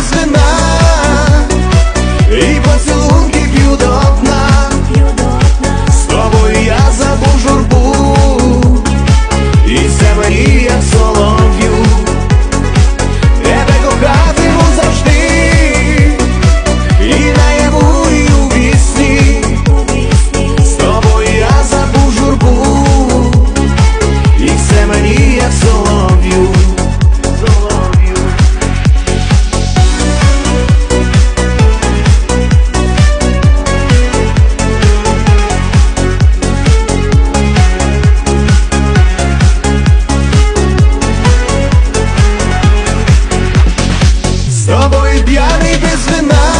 без вина і поцілунки п'ю до дна З тобою я забув журбу, і це мені як П'яний без вина.